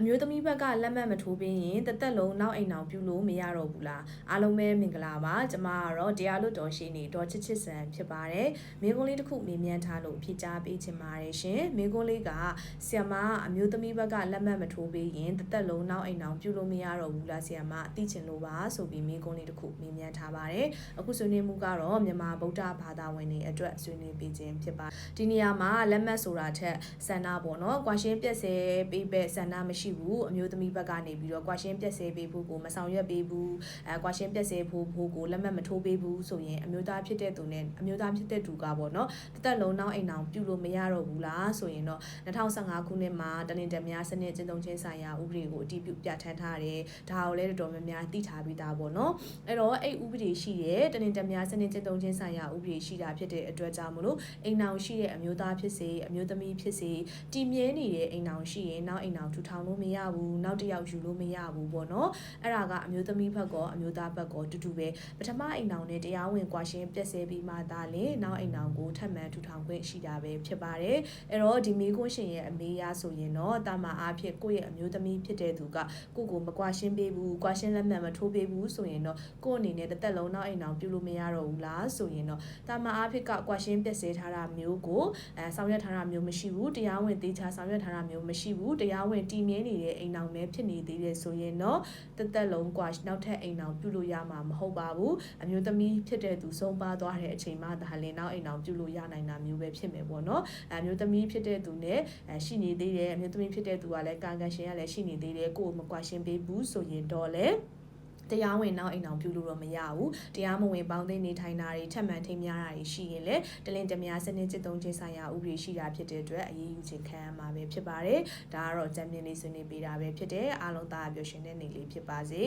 အမျိုးသမီးဘက်ကလက်မှတ်မထိုးပေးရင်တသက်လုံးနောက်အိမ်အောင်ပြုလို့မရတော့ဘူးလားအားလုံးပဲမင်္ဂလာပါကျမကတော့တရားလွတ်တော်ရှိနေဒေါ်ချစ်ချစ်ဆန်ဖြစ်ပါတယ်မိကုန်းလေးတစ်ခုမေးမြန်းထားလို့ဖြေကြားပေးချင်ပါတယ်ရှင်မိကုန်းလေးကဆီယမအမျိုးသမီးဘက်ကလက်မှတ်မထိုးပေးရင်တသက်လုံးနောက်အိမ်အောင်ပြုလို့မရတော့ဘူးလားဆီယမသိချင်လို့ပါဆိုပြီးမိကုန်းလေးတစ်ခုမေးမြန်းထားပါတယ်အခုဆွေးနွေးမှုကတော့မြန်မာဗုဒ္ဓဘာသာဝင်တွေအတွက်ဆွေးနွေးပေးခြင်းဖြစ်ပါဒီနေရာမှာလက်မှတ်ဆိုတာထက်ဆန္ဒပေါ့နော်ကွာရှင်းပြက်စဲပေးပဲဆန္ဒမရှိဘူးအမျိုးသမီးဘက်ကနေပြီးတော့ကွာရှင်းပြက်စဲပေးဖို့ကိုမဆောင်ရွက်ပေးဘူးအဲကွာရှင်းပြက်စဲဖို့ဖို့ကိုလက်မှတ်မထိုးပေးဘူးဆိုရင်အမျိုးသားဖြစ်တဲ့သူနဲ့အမျိုးသားဖြစ်တဲ့သူကပေါ့နော်တစ်သက်လုံးနောက်အိမ်အောင်ပြုလို့မရတော့ဘူးလားဆိုရင်တော့2015ခုနှစ်မှာတလင်တများစနစ်ကျင့်သုံးခြင်းဆိုင်ရာဥပဒေကိုအတည်ပြုပြဋ္ဌာန်းထားတယ်ဒါကိုလည်းတော်တော်များများသိထားပြီးသားပေါ့နော်အဲ့တော့အဲ့ဥပဒေရှိတယ်တလင်တများစနစ်ကျင့်သုံးခြင်းဆိုင်ရာဥပဒေရှိတာဖြစ်တဲ့အတွက်ကြောင့်မလို့အိမ်အောင်ရှိတဲ့အမျိုးသားဖြစ်စေအမျိုးသမီးဖြစ်စေတည်မြဲနေတဲ့အိမ်အောင်ရှိရင်နောက်အိမ်အောင်ထူထောင်လို့မရဘူးနောက်တစ်ယောက်ယူလို့မရဘူးပေါ့နော်အဲ့ဒါကအမျိုးသမီးဘက်ကောအမျိုးသားဘက်ကောတူတူပဲပထမအိမ်အောင်နဲ့တရားဝင်ကွာရှင်းပြည့်စဲပြီးမှသာလေနောက်အိမ်အောင်ကိုထပ်မံထူထောင်ခွင့်ရှိတာပဲဖြစ်ပါတယ်အဲ့တော့ဒီမေကွန်းရှင်ရဲ့အမေရဆိုရင်တော့တာမအားဖြင့်ကိုယ့်ရဲ့အမျိုးသမီးဖြစ်တဲ့သူကကိုကိုမကွာရှင်းပေးဘူးကွာရှင်းလက်မှတ်မထိုးပေးဘူးဆိုရင်တော့ကိုယ့်အနေနဲ့တစ်သက်လုံးနောက်အိမ်အောင်ပြုလို့မရတော့ဘူးလားဆိုရင်တော့တာမအားဖြင့်ကကွာရှင်းပြည့်စဲထားတာမျိုးကိုအဲဆောင်ရွက်ထားတာမျိုးမရှိဘူးတရားဝင်တေချာဆောင်ရွက်ထားတာမျိုးမရှိဘူးတရားဝင်တည်မြဲနေတဲ့အိမ်အောင်ပဲဖြစ်နေသေးတယ်ဆိုရင်တော့တစ်သက်လုံးကွာနောက်ထပ်အိမ်အောင်ပြုလို့ရမှာမဟုတ်ပါဘူးအမျိုးသမီးဖြစ်တဲ့သူဆုံးပါသွားတဲ့အချိန်မှဒါလင်နောက်အိမ်အောင်ပြုလို့ရနိုင်တာမျိုးပဲဖြစ်မယ်ပေါ့နော်အမျိုးသမီးဖြစ်တဲ့သူနဲ့အဲရှိနေသေးတယ်အမျိုးသမီးဖြစ်တဲ့သူကလည်းကာကန်ရှင်ကလည်းရှိနေသေးတယ်ကိုယ်မကွာရှင်းပေးဘူးဆိုရင်တော့လေ တရားဝင်နောက်အိမ်အောင်ပြုလို့တော့မရဘူးတရားမဝင်ပေါင်းသိနေထိုင်တာတွေထပ်မံထိမ်းများတာတွေရှိရင်လည်းတလင်တမယာစနစ်စစ်သုံးခြင်းဆိုင်ရာဥပဒေရှိတာဖြစ်တဲ့အတွက်အရေးယူခြင်းခံရမှာပဲဖြစ်ပါတယ်ဒါကတော့ကြံမြင်လေးဆွေးနွေးပေးတာပဲဖြစ်တယ်အားလုံးသားအပြောရှင်တဲ့နေလေးဖြစ်ပါစေ